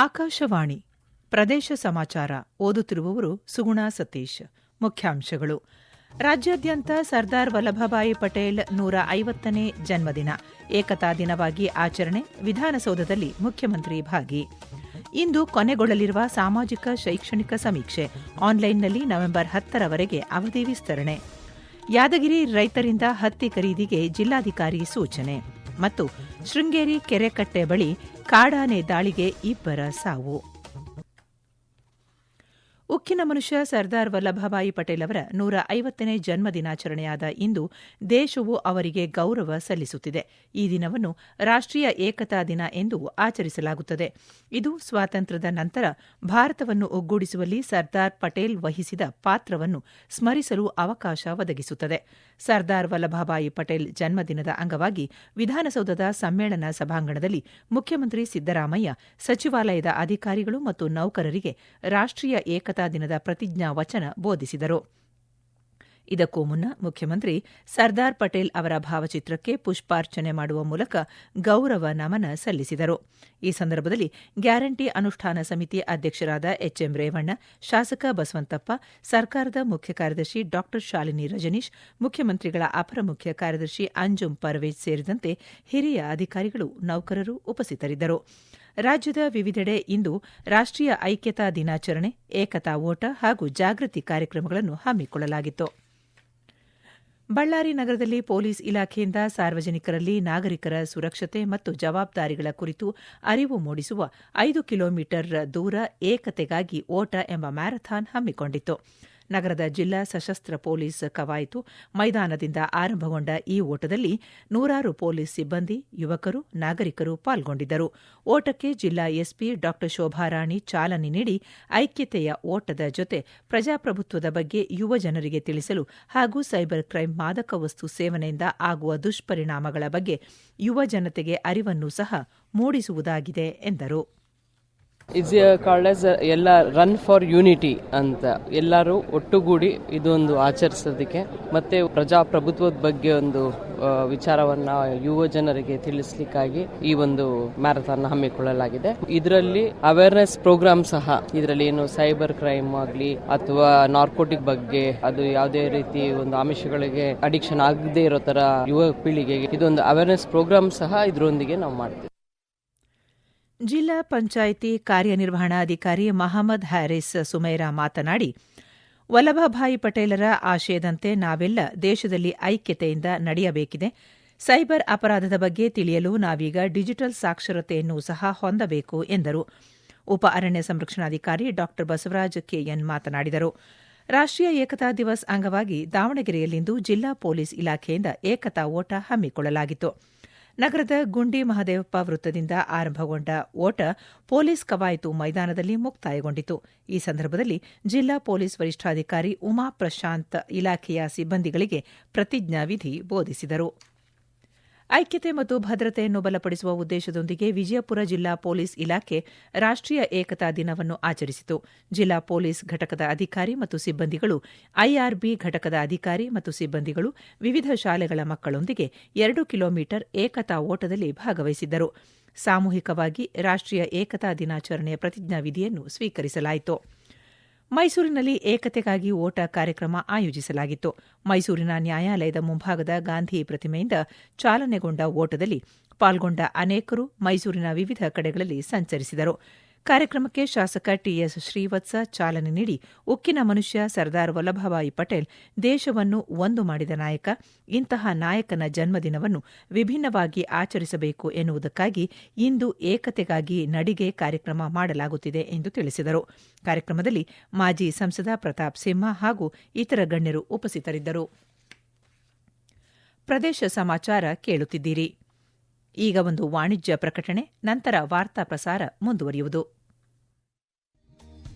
ಆಕಾಶವಾಣಿ ಪ್ರದೇಶ ಸಮಾಚಾರ ಓದುತ್ತಿರುವವರು ಸುಗುಣಾ ಸತೀಶ್. ಮುಖ್ಯಾಂಶಗಳು. ರಾಜ್ಯಾದ್ಯಂತ ಸರ್ದಾರ್ ವಲ್ಲಭಭಾಯಿ ಪಟೇಲ್ ನೂರ ಐವತ್ತನೇ ಜನ್ಮದಿನ. ಏಕತಾ ದಿನವಾಗಿ ಆಚರಣೆ, ವಿಧಾನಸೌಧದಲ್ಲಿ ಮುಖ್ಯಮಂತ್ರಿ ಭಾಗಿ. ಇಂದು ಕೊನೆಗೊಳ್ಳಲಿರುವ ಸಾಮಾಜಿಕ ಶೈಕ್ಷಣಿಕ ಸಮೀಕ್ಷೆ. ಆನ್ಲೈನ್ನಲ್ಲಿ ನವೆಂಬರ್ ಹತ್ತರವರೆಗೆ ಅವಧಿ ವಿಸ್ತರಣೆ. ಯಾದಗಿರಿ ರೈತರಿಂದ ಹತ್ತಿ ಖರೀದಿಗೆ ಜಿಲ್ಲಾಧಿಕಾರಿ ಸೂಚನೆ. ಮತ್ತು ಶೃಂಗೇರಿ ಕೆರೆಕಟ್ಟೆ ಬಳಿ ಕಾಡಾನೆ ದಾಳಿಗೆ ಇಬ್ಬರ ಸಾವು. ಉಕ್ಕಿನ ಮನುಷ್ಯ ಸರ್ದಾರ್ ವಲ್ಲಭಭಾಯಿ ಪಟೇಲ್ ಅವರ ನೂರ ಐವತ್ತನೇ ಜನ್ಮ ದಿನಾಚರಣೆಯಾದ ಇಂದು ದೇಶವು ಅವರಿಗೆ ಗೌರವ ಸಲ್ಲಿಸುತ್ತಿದೆ. ಈ ದಿನವನ್ನು ರಾಷ್ಟೀಯ ಏಕತಾ ದಿನ ಎಂದು ಆಚರಿಸಲಾಗುತ್ತದೆ. ಇದು ಸ್ವಾತಂತ್ರ್ಯದ ನಂತರ ಭಾರತವನ್ನು ಒಗ್ಗೂಡಿಸುವಲ್ಲಿ ಸರ್ದಾರ್ ಪಟೇಲ್ ವಹಿಸಿದ ಪಾತ್ರವನ್ನು ಸ್ಮರಿಸಲು ಅವಕಾಶ ಒದಗಿಸುತ್ತದೆ. ಸರ್ದಾರ್ ವಲ್ಲಭಭಾಯಿ ಪಟೇಲ್ ಜನ್ಮದಿನದ ಅಂಗವಾಗಿ ವಿಧಾನಸೌಧದ ಸಮ್ಮೇಳನ ಸಭಾಂಗಣದಲ್ಲಿ ಮುಖ್ಯಮಂತ್ರಿ ಸಿದ್ದರಾಮಯ್ಯ, ಸಚಿವಾಲಯದ ಅಧಿಕಾರಿಗಳು ಮತ್ತು ನೌಕರರಿಗೆ ರಾಷ್ಟೀಯ ಏಕತಾ ದಿನದ ಪ್ರತಿಜ್ಞಾ ವಚನ ಬೋಧಿಸಿದರು. ಇದಕ್ಕೂ ಮುನ್ನ ಮುಖ್ಯಮಂತ್ರಿ ಸರ್ದಾರ್ ಪಟೇಲ್ ಅವರ ಭಾವಚಿತ್ರಕ್ಕೆ ಪುಷ್ಪಾರ್ಚನೆ ಮಾಡುವ ಮೂಲಕ ಗೌರವ ನಮನ ಸಲ್ಲಿಸಿದರು. ಈ ಸಂದರ್ಭದಲ್ಲಿ ಗ್ಯಾರಂಟಿ ಅನುಷ್ಠಾನ ಸಮಿತಿ ಅಧ್ಯಕ್ಷರಾದ ಎಚ್ಎಂ ರೇವಣ್ಣ, ಶಾಸಕ ಬಸವಂತಪ್ಪ, ಸರ್ಕಾರದ ಮುಖ್ಯ ಕಾರ್ಯದರ್ಶಿ ಡಾ ಶಾಲಿನಿ ರಜನೀಶ್, ಮುಖ್ಯಮಂತ್ರಿಗಳ ಅಪರ ಮುಖ್ಯ ಕಾರ್ಯದರ್ಶಿ ಅಂಜುಂ ಪರ್ವೇಜ್ ಸೇರಿದಂತೆ ಹಿರಿಯ ಅಧಿಕಾರಿಗಳು, ನೌಕರರು ಉಪಸ್ಥಿತರಿದ್ದರು. ರಾಜ್ಯದ ವಿವಿಧೆಡೆ ಇಂದು ರಾಷ್ಟೀಯ ಐಕ್ಯತಾ ದಿನಾಚರಣೆ, ಏಕತಾ ಓಟ ಹಾಗೂ ಜಾಗೃತಿ ಕಾರ್ಯಕ್ರಮಗಳನ್ನು ಹಮ್ಮಿಕೊಳ್ಳಲಾಗಿತ್ತು. ಬಳ್ಳಾರಿ ನಗರದಲ್ಲಿ ಪೊಲೀಸ್ ಇಲಾಖೆಯಿಂದ ಸಾರ್ವಜನಿಕರಲ್ಲಿ ನಾಗರಿಕರ ಸುರಕ್ಷತೆ ಮತ್ತು ಜವಾಬ್ದಾರಿಗಳ ಕುರಿತು ಅರಿವು ಮೂಡಿಸುವ ಐದು ಕಿಲೋಮೀಟರ್ ದೂರ ಏಕತೆಗಾಗಿ ಓಟ ಎಂಬ ಮ್ಯಾರಥಾನ್ ಹಮ್ಮಿಕೊಂಡಿತ್ತು. ನಗರದ ಜಿಲ್ಲಾ ಸಶಸ್ತ್ರ ಪೊಲೀಸ್ ಕವಾಯಿತು ಮೈದಾನದಿಂದ ಆರಂಭಗೊಂಡ ಈ ಓಟದಲ್ಲಿ ನೂರಾರು ಪೊಲೀಸ್ ಸಿಬ್ಬಂದಿ, ಯುವಕರು, ನಾಗರಿಕರು ಪಾಲ್ಗೊಂಡಿದ್ದರು. ಓಟಕ್ಕೆ ಜಿಲ್ಲಾ ಎಸ್ಪಿ ಡಾ ಶೋಭಾರಾಣಿ ಚಾಲನೆ ನೀಡಿ ಐಕ್ಯತೆಯ ಓಟದ ಜೊತೆ ಪ್ರಜಾಪ್ರಭುತ್ವದ ಬಗ್ಗೆ ಯುವ ಜನರಿಗೆ ತಿಳಿಸಲು ಹಾಗೂ ಸೈಬರ್ ಕ್ರೈಂ ಮಾದಕ ವಸ್ತು ಸೇವನೆಯಿಂದ ಆಗುವ ದುಷ್ಪರಿಣಾಮಗಳ ಬಗ್ಗೆ ಯುವ ಜನತೆಗೆ ಅರಿವನ್ನು ಸಹ ಮೂಡಿಸುವುದಾಗಿದೆ ಎಂದರು. ಇಸ್ ಕಾಲ್ಡ್ ಆಸ್ ಎಲ್ಲ ರನ್ ಫಾರ್ ಯೂನಿಟಿ ಅಂತ. ಎಲ್ಲರೂ ಒಟ್ಟುಗೂಡಿ ಇದೊಂದು ಆಚರಿಸೋದಕ್ಕೆ, ಮತ್ತೆ ಪ್ರಜಾಪ್ರಭುತ್ವದ ಬಗ್ಗೆ ಒಂದು ವಿಚಾರವನ್ನ ಯುವ ಜನರಿಗೆ ತಿಳಿಸ್ಲಿಕ್ಕಾಗಿ ಈ ಒಂದು ಮ್ಯಾರಥಾನ್ ಹಮ್ಮಿಕೊಳ್ಳಲಾಗಿದೆ. ಇದರಲ್ಲಿ ಅವೇರ್ನೆಸ್ ಪ್ರೋಗ್ರಾಮ್ ಸಹ, ಇದರಲ್ಲಿ ಏನು ಸೈಬರ್ ಕ್ರೈಮ್ ಆಗಲಿ ಅಥವಾ ನಾರ್ಕೋಟಿಕ್ ಬಗ್ಗೆ, ಅದು ಯಾವುದೇ ರೀತಿ ಒಂದು ಆಮಿಷಗಳಿಗೆ ಅಡಿಕ್ಷನ್ ಆಗದೇ ಇರೋ ತರ ಯುವ ಪೀಳಿಗೆಗೆ ಇದೊಂದು ಅವೇರ್ನೆಸ್ ಪ್ರೋಗ್ರಾಮ್ ಸಹ ಇದರೊಂದಿಗೆ ನಾವು ಮಾಡ್ತೀವಿ. ಜಿಲ್ಲಾ ಪಂಚಾಯಿತಿ ಕಾರ್ಯನಿರ್ವಹಣಾಧಿಕಾರಿ ಮಹಮ್ಮದ್ ಹ್ಯಾರಿಸ್ ಸುಮೈರಾ ಮಾತನಾಡಿ, ವಲ್ಲಭಭಾಯಿ ಪಟೇಲರ ಆಶಯದಂತೆ ನಾವೆಲ್ಲ ದೇಶದಲ್ಲಿ ಐಕ್ಯತೆಯಿಂದ ನಡೆಯಬೇಕಿದೆ. ಸೈಬರ್ ಅಪರಾಧದ ಬಗ್ಗೆ ತಿಳಿಯಲು ನಾವೀಗ ಡಿಜಿಟಲ್ ಸಾಕ್ಷರತೆಯನ್ನು ಸಹ ಹೊಂದಬೇಕು ಎಂದರು. ಉಪ ಅರಣ್ಯ ಸಂರಕ್ಷಣಾಧಿಕಾರಿ ಡಾ ಬಸವರಾಜ್ ಕೆಎನ್ ಮಾತನಾಡಿದರು. ರಾಷ್ಟೀಯ ಏಕತಾ ದಿವಸ್ ಅಂಗವಾಗಿ ದಾವಣಗೆರೆಯಲ್ಲಿಂದು ಜಿಲ್ಲಾ ಪೊಲೀಸ್ ಇಲಾಖೆಯಿಂದ ಏಕತಾ ಓಟ ಹಮ್ಮಿಕೊಳ್ಳಲಾಗಿತ್ತು. ನಗರದ ಗುಂಡಿ ಮಹದೇವಪ್ಪ ವೃತ್ತದಿಂದ ಆರಂಭಗೊಂಡ ಓಟ ಪೊಲೀಸ್ ಕವಾಯತು ಮೈದಾನದಲ್ಲಿ ಮುಕ್ತಾಯಗೊಂಡಿತು. ಈ ಸಂದರ್ಭದಲ್ಲಿ ಜಿಲ್ಲಾ ಪೊಲೀಸ್ ವರಿಷ್ಠಾಧಿಕಾರಿ ಉಮಾ ಪ್ರಶಾಂತ್ ಇಲಾಖೆಯ ಸಿಬ್ಬಂದಿಗಳಿಗೆ ಪ್ರತಿಜ್ಞಾವಿಧಿ ಬೋಧಿಸಿದರು. ಐಕ್ಯತೆ ಮತ್ತು ಭದ್ರತೆಯನ್ನು ಬಲಪಡಿಸುವ ಉದ್ದೇಶದೊಂದಿಗೆ ವಿಜಯಪುರ ಜಿಲ್ಲಾ ಪೊಲೀಸ್ ಇಲಾಖೆ ರಾಷ್ಟೀಯ ಏಕತಾ ದಿನವನ್ನು ಆಚರಿಸಿತು. ಜಿಲ್ಲಾ ಪೊಲೀಸ್ ಘಟಕದ ಅಧಿಕಾರಿ ಮತ್ತು ಸಿಬ್ಬಂದಿಗಳು ಐಆರ್ಬಿ ಘಟಕದ ಅಧಿಕಾರಿ ಮತ್ತು ಸಿಬ್ಬಂದಿಗಳು, ವಿವಿಧ ಶಾಲೆಗಳ ಮಕ್ಕಳೊಂದಿಗೆ ಎರಡು ಕಿಲೋಮೀಟರ್ ಏಕತಾ ಓಟದಲ್ಲಿ ಭಾಗವಹಿಸಿದ್ದರು. ಸಾಮೂಹಿಕವಾಗಿ ರಾಷ್ಟೀಯ ಏಕತಾ ದಿನಾಚರಣೆಯ ಪ್ರತಿಜ್ಞಾವಿಧಿಯನ್ನು ಸ್ವೀಕರಿಸಲಾಯಿತು. ಮೈಸೂರಿನಲ್ಲಿ ಏಕತೆಗಾಗಿ ಓಟ ಕಾರ್ಯಕ್ರಮ ಆಯೋಜಿಸಲಾಗಿತ್ತು. ಮೈಸೂರಿನ ನ್ಯಾಯಾಲಯದ ಮುಂಭಾಗದ ಗಾಂಧಿ ಪ್ರತಿಮೆಯಿಂದ ಚಾಲನೆಗೊಂಡ ಓಟದಲ್ಲಿ ಪಾಲ್ಗೊಂಡ ಅನೇಕರು ಮೈಸೂರಿನ ವಿವಿಧ ಕಡೆಗಳಲ್ಲಿ ಸಂಚರಿಸಿದರು. ಕಾರ್ಯಕ್ರಮಕ್ಕೆ ಶಾಸಕ ಟಿಎಸ್ ಶ್ರೀವತ್ಸ ಚಾಲನೆ ನೀಡಿ ಉಕ್ಕಿನ ಮನುಷ್ಯ ಸರ್ದಾರ್ ವಲ್ಲಭಭಾಯಿ ಪಟೇಲ್ ದೇಶವನ್ನು ಒಂದು ಮಾಡಿದ ನಾಯಕ, ಇಂತಹ ನಾಯಕನ ಜನ್ಮದಿನವನ್ನು ವಿಭಿನ್ನವಾಗಿ ಆಚರಿಸಬೇಕು ಎನ್ನುವುದಕ್ಕಾಗಿ ಇಂದು ಏಕತೆಗಾಗಿ ನಡಿಗೆ ಕಾರ್ಯಕ್ರಮ ಮಾಡಲಾಗುತ್ತಿದೆ ಎಂದು ತಿಳಿಸಿದರು. ಕಾರ್ಯಕ್ರಮದಲ್ಲಿ ಮಾಜಿ ಸಂಸದ ಪ್ರತಾಪ್ ಸಿಂಹ ಹಾಗೂ ಇತರ ಗಣ್ಯರು ಉಪಸ್ಥಿತರಿದ್ದರು. ಪ್ರದೇಶ ಸಮಾಚಾರ ಕೇಳುತ್ತಿದ್ದೀರಿ. ಈಗ ಒಂದು ವಾಣಿಜ್ಯ ಪ್ರಕಟಣೆ ನಂತರ ವಾರ್ತಾ ಪ್ರಸಾರ ಮುಂದುವರಿಯುವುದು.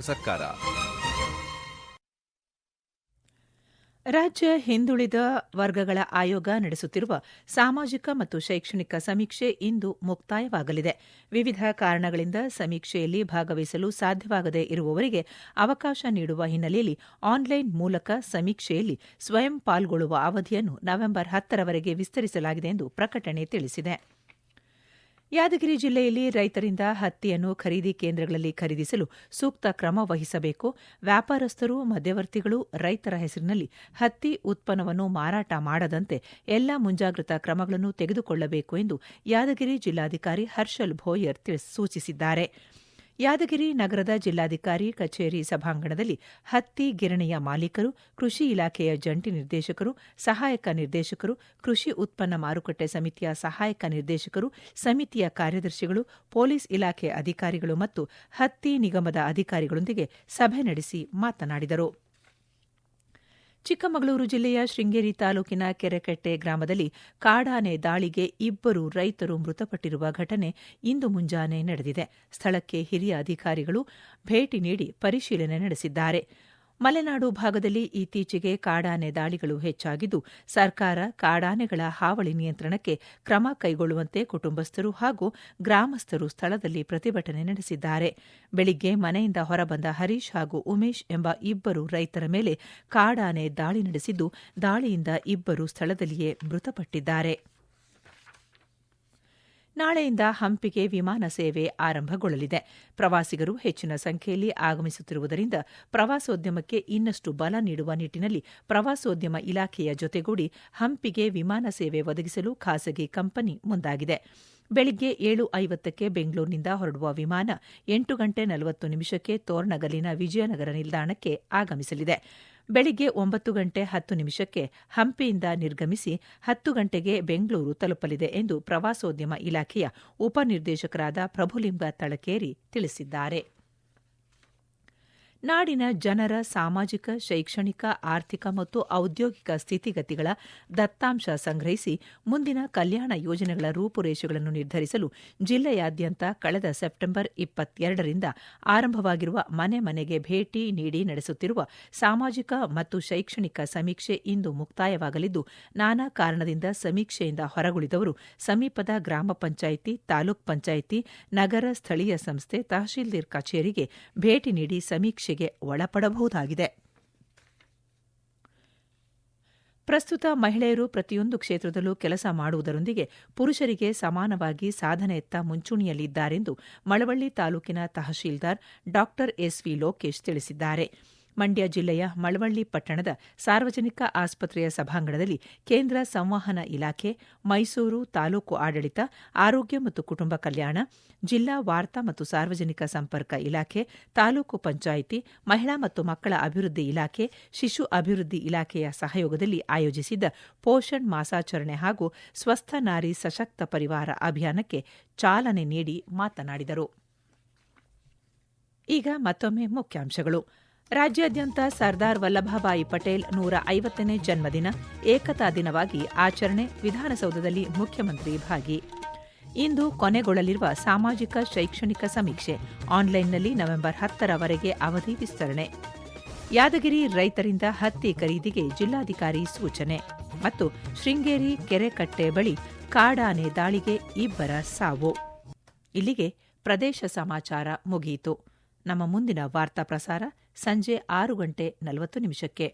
ಸರ್ಕಾರ. ರಾಜ್ಯ ಹಿಂದುಳಿದ ವರ್ಗಗಳ ಆಯೋಗ ನಡೆಸುತ್ತಿರುವ ಸಾಮಾಜಿಕ ಮತ್ತು ಶೈಕ್ಷಣಿಕ ಸಮೀಕ್ಷೆ ಇಂದು ಮುಕ್ತಾಯವಾಗಲಿದೆ. ವಿವಿಧ ಕಾರಣಗಳಿಂದ ಸಮೀಕ್ಷೆಯಲ್ಲಿ ಭಾಗವಹಿಸಲು ಸಾಧ್ಯವಾಗದೇ ಇರುವವರಿಗೆ ಅವಕಾಶ ನೀಡುವ ಹಿನ್ನೆಲೆಯಲ್ಲಿ ಆನ್ಲೈನ್ ಮೂಲಕ ಸಮೀಕ್ಷೆಯಲ್ಲಿ ಸ್ವಯಂ ಪಾಲ್ಗೊಳ್ಳುವ ಅವಧಿಯನ್ನು ನವೆಂಬರ್ ಹತ್ತರವರೆಗೆ ವಿಸ್ತರಿಸಲಾಗಿದೆ ಎಂದು ಪ್ರಕಟಣೆ ತಿಳಿಸಿದೆ. ಯಾದಗಿರಿ ಜಿಲ್ಲೆಯಲ್ಲಿ ರೈತರಿಂದ ಹತ್ತಿಯನ್ನು ಖರೀದಿ ಕೇಂದ್ರಗಳಲ್ಲಿ ಖರೀದಿಸಲು ಸೂಕ್ತ ಕ್ರಮ ವಹಿಸಬೇಕು. ವ್ಯಾಪಾರಸ್ಥರು, ಮಧ್ಯವರ್ತಿಗಳು ರೈತರ ಹೆಸರಿನಲ್ಲಿ ಹತ್ತಿ ಉತ್ಪನ್ನವನ್ನು ಮಾರಾಟ ಮಾಡದಂತೆ ಎಲ್ಲ ಮುಂಜಾಗ್ರತಾ ಕ್ರಮಗಳನ್ನು ತೆಗೆದುಕೊಳ್ಳಬೇಕು ಎಂದು ಯಾದಗಿರಿ ಜಿಲ್ಲಾಧಿಕಾರಿ ಹರ್ಷಲ್ ಭೋಯರ್ ಸೂಚಿಸಿದ್ದಾರೆ. ಯಾದಗಿರಿ ನಗರದ ಜಿಲ್ಲಾಧಿಕಾರಿ ಕಚೇರಿ ಸಭಾಂಗಣದಲ್ಲಿ ಹತ್ತಿ ಗಿರಣಿಯ ಮಾಲೀಕರು, ಕೃಷಿ ಇಲಾಖೆಯ ಜಂಟಿ ನಿರ್ದೇಶಕರು, ಸಹಾಯಕ ನಿರ್ದೇಶಕರು, ಕೃಷಿ ಉತ್ಪನ್ನ ಮಾರುಕಟ್ಟೆ ಸಮಿತಿಯ ಸಹಾಯಕ ನಿರ್ದೇಶಕರು, ಸಮಿತಿಯ ಕಾರ್ಯದರ್ಶಿಗಳು, ಪೊಲೀಸ್ ಇಲಾಖೆ ಅಧಿಕಾರಿಗಳು ಮತ್ತು ಹತ್ತಿ ನಿಗಮದ ಅಧಿಕಾರಿಗಳೊಂದಿಗೆ ಸಭೆ ನಡೆಸಿ ಮಾತನಾಡಿದರು. ಚಿಕ್ಕಮಗಳೂರು ಜಿಲ್ಲೆಯ ಶೃಂಗೇರಿ ತಾಲೂಕಿನ ಕೆರೆಕಟ್ಟೆ ಗ್ರಾಮದಲ್ಲಿ ಕಾಡಾನೆ ದಾಳಿಗೆ ಇಬ್ಬರು ರೈತರು ಮೃತಪಟ್ಟಿರುವ ಘಟನೆ ಇಂದು ಮುಂಜಾನೆ ನಡೆದಿದೆ. ಸ್ಥಳಕ್ಕೆ ಹಿರಿಯ ಅಧಿಕಾರಿಗಳು ಭೇಟಿ ನೀಡಿ ಪರಿಶೀಲನೆ ನಡೆಸಿದ್ದಾರೆ. ಮಲೆನಾಡು ಭಾಗದಲ್ಲಿ ಇತ್ತೀಚೆಗೆ ಕಾಡಾನೆ ದಾಳಿಗಳು ಹೆಚ್ಚಾಗಿದ್ದು, ಸರ್ಕಾರ ಕಾಡಾನೆಗಳ ಹಾವಳಿ ನಿಯಂತ್ರಣಕ್ಕೆ ಕ್ರಮ ಕೈಗೊಳ್ಳುವಂತೆ ಕುಟುಂಬಸ್ಥರು ಹಾಗೂ ಗ್ರಾಮಸ್ಥರು ಸ್ಥಳದಲ್ಲಿ ಪ್ರತಿಭಟನೆ ನಡೆಸಿದ್ದಾರೆ. ಬೆಳಿಗ್ಗೆ ಮನೆಯಿಂದ ಹೊರಬಂದ ಹರೀಶ್ ಹಾಗೂ ಉಮೇಶ್ ಎಂಬ ಇಬ್ಬರು ರೈತರ ಮೇಲೆ ಕಾಡಾನೆ ದಾಳಿ ನಡೆಸಿದ್ದು, ದಾಳಿಯಿಂದ ಇಬ್ಬರು ಸ್ಥಳದಲ್ಲಿಯೇ ಮೃತಪಟ್ಟಿದ್ದಾರೆ. ನಾಳೆಯಿಂದ ಹಂಪಿಗೆ ವಿಮಾನ ಸೇವೆ ಆರಂಭಗೊಳ್ಳಲಿದೆ. ಪ್ರವಾಸಿಗರು ಹೆಚ್ಚಿನ ಸಂಖ್ಯೆಯಲ್ಲಿ ಆಗಮಿಸುತ್ತಿರುವುದರಿಂದ ಪ್ರವಾಸೋದ್ಯಮಕ್ಕೆ ಇನ್ನಷ್ಟು ಬಲ ನೀಡುವ ನಿಟ್ಟಿನಲ್ಲಿ ಪ್ರವಾಸೋದ್ಯಮ ಇಲಾಖೆಯ ಜೊತೆಗೂಡಿ ಹಂಪಿಗೆ ವಿಮಾನ ಸೇವೆ ಒದಗಿಸಲು ಖಾಸಗಿ ಕಂಪನಿ ಮುಂದಾಗಿದೆ. ಬೆಳಿಗ್ಗೆ ಏಳು ಐವತ್ತಕ್ಕೆ ಬೆಂಗಳೂರಿನಿಂದ ಹೊರಡುವ ವಿಮಾನ ಎಂಟು ಗಂಟೆ ನಲವತ್ತು ನಿಮಿಷಕ್ಕೆ ತೋರ್ನಗಲಿನ ವಿಜಯನಗರ ನಿಲ್ದಾಣಕ್ಕೆ ಆಗಮಿಸಲಿದೆ. ಬೆಳಿಗ್ಗೆ ಒಂಬತ್ತು ಗಂಟೆ ಹತ್ತು ನಿಮಿಷಕ್ಕೆ ಹಂಪಿಯಿಂದ ನಿರ್ಗಮಿಸಿ ಹತ್ತು ಗಂಟೆಗೆ ಬೆಂಗಳೂರು ತಲುಪಲಿದೆ ಎಂದು ಪ್ರವಾಸೋದ್ಯಮ ಇಲಾಖೆಯ ಉಪನಿರ್ದೇಶಕರಾದ ಪ್ರಭುಲಿಂಗ ತಳಕೇರಿ ತಿಳಿಸಿದ್ದಾರೆ. ನಾಡಿನ ಜನರ ಸಾಮಾಜಿಕ, ಶೈಕ್ಷಣಿಕ, ಆರ್ಥಿಕ ಮತ್ತು ಔದ್ಯೋಗಿಕ ಸ್ಥಿತಿಗತಿಗಳ ದತ್ತಾಂಶ ಸಂಗ್ರಹಿಸಿ ಮುಂದಿನ ಕಲ್ಯಾಣ ಯೋಜನೆಗಳ ರೂಪುರೇಷೆಗಳನ್ನು ನಿರ್ಧರಿಸಲು ಜಿಲ್ಲೆಯಾದ್ಯಂತ ಕಳೆದ ಸೆಪ್ಟೆಂಬರ್ ಇಪ್ಪತ್ತೆರಡರಿಂದ ಆರಂಭವಾಗಿರುವ ಮನೆ ಮನೆಗೆ ಭೇಟಿ ನೀಡಿ ನಡೆಸುತ್ತಿರುವ ಸಾಮಾಜಿಕ ಮತ್ತು ಶೈಕ್ಷಣಿಕ ಸಮೀಕ್ಷೆ ಇಂದು ಮುಕ್ತಾಯವಾಗಲಿದ್ದು, ನಾನಾ ಕಾರಣದಿಂದ ಸಮೀಕ್ಷೆಯಿಂದ ಹೊರಗುಳಿದವರು ಸಮೀಪದ ಗ್ರಾಮ ಪಂಚಾಯಿತಿ, ತಾಲೂಕ್ ಪಂಚಾಯಿತಿ, ನಗರ ಸ್ಥಳೀಯ ಸಂಸ್ಥೆ, ತಹಶೀಲ್ದಾರ್ ಕಚೇರಿಗೆ ಭೇಟಿ ನೀಡಿ ಸಮೀಕ್ಷೆ ಒಳಪಡಬಹುದಾಗಿದೆ. ಪ್ರಸ್ತುತ ಮಹಿಳೆಯರು ಪ್ರತಿಯೊಂದು ಕ್ಷೇತ್ರದಲ್ಲೂ ಕೆಲಸ ಮಾಡುವುದರೊಂದಿಗೆ ಪುರುಷರಿಗೆ ಸಮಾನವಾಗಿ ಸಾಧನೆಯತ್ತ ಮುಂಚೂಣಿಯಲ್ಲಿದ್ದಾರೆಂದು ಮಳವಳ್ಳಿ ತಾಲೂಕಿನ ತಹಶೀಲ್ದಾರ್ ಡಾ ಎಸ್ವಿ ಲೋಕೇಶ್ ತಿಳಿಸಿದ್ದಾರೆ. ಮಂಡ್ಯ ಜಿಲ್ಲೆಯ ಮಳವಳ್ಳಿ ಪಟ್ಟಣದ ಸಾರ್ವಜನಿಕ ಆಸ್ಪತ್ರೆಯ ಸಭಾಂಗಣದಲ್ಲಿ ಕೇಂದ್ರ ಸಂವಹನ ಇಲಾಖೆ, ಮೈಸೂರು ತಾಲೂಕು ಆಡಳಿತ, ಆರೋಗ್ಯ ಮತ್ತು ಕುಟುಂಬ ಕಲ್ಯಾಣ, ಜಿಲ್ಲಾ ವಾರ್ತಾ ಮತ್ತು ಸಾರ್ವಜನಿಕ ಸಂಪರ್ಕ ಇಲಾಖೆ, ತಾಲೂಕು ಪಂಚಾಯಿತಿ, ಮಹಿಳಾ ಮತ್ತು ಮಕ್ಕಳ ಅಭಿವೃದ್ಧಿ ಇಲಾಖೆ, ಶಿಶು ಅಭಿವೃದ್ಧಿ ಇಲಾಖೆಯ ಸಹಯೋಗದಲ್ಲಿ ಆಯೋಜಿಸಿದ್ದ ಪೋಷಣ್ ಮಾಸಾಚರಣೆ ಹಾಗೂ ಸ್ವಸ್ಥ ನಾರಿ ಸಶಕ್ತ ಪರಿವಾರ ಅಭಿಯಾನಕ್ಕೆ ಚಾಲನೆ ನೀಡಿ ಮಾತನಾಡಿದರು. ಈಗ ಮತ್ತೊಮ್ಮೆ ಮುಖ್ಯಾಂಶಗಳು. ರಾಜ್ಯಾದ್ಯಂತ ಸರ್ದಾರ್ ವಲ್ಲಭಭಾಯಿ ಪಟೇಲ್ ನೂರ ಐವತ್ತನೇ ಜನ್ಮದಿನ ಏಕತಾ ದಿನವಾಗಿ ಆಚರಣೆ ವಿಧಾನಸೌಧದಲ್ಲಿ ಮುಖ್ಯಮಂತ್ರಿ ಭಾಗಿ. ಇಂದು ಕೊನೆಗೊಳ್ಳಲಿರುವ ಸಾಮಾಜಿಕ ಶೈಕ್ಷಣಿಕ ಸಮೀಕ್ಷೆ ಆನ್ಲೈನ್ನಲ್ಲಿ ನವೆಂಬರ್ ಹತ್ತರವರೆಗೆ ಅವಧಿ ವಿಸ್ತರಣೆ. ಯಾದಗಿರಿ ರೈತರಿಂದ ಹತ್ತಿ ಖರೀದಿಗೆ ಜಿಲ್ಲಾಧಿಕಾರಿ ಸೂಚನೆ ಮತ್ತು ಶೃಂಗೇರಿ ಕೆರೆಕಟ್ಟೆ ಬಳಿ ಕಾಡಾನೆ ದಾಳಿಗೆ ಇಬ್ಬರ ಸಾವು. ಇಲ್ಲಿಗೆ ಪ್ರದೇಶ ಸಮಾಚಾರ ಮುಗಿಯಿತು ನಮ್ಮ ಮುಂದಿನ ವಾರ್ತಾ ಪ್ರಸಾರ ಸಂಜೆ ಆರು ಗಂಟೆ ನಲವತ್ತು ನಿಮಿಷಕ್ಕೆ.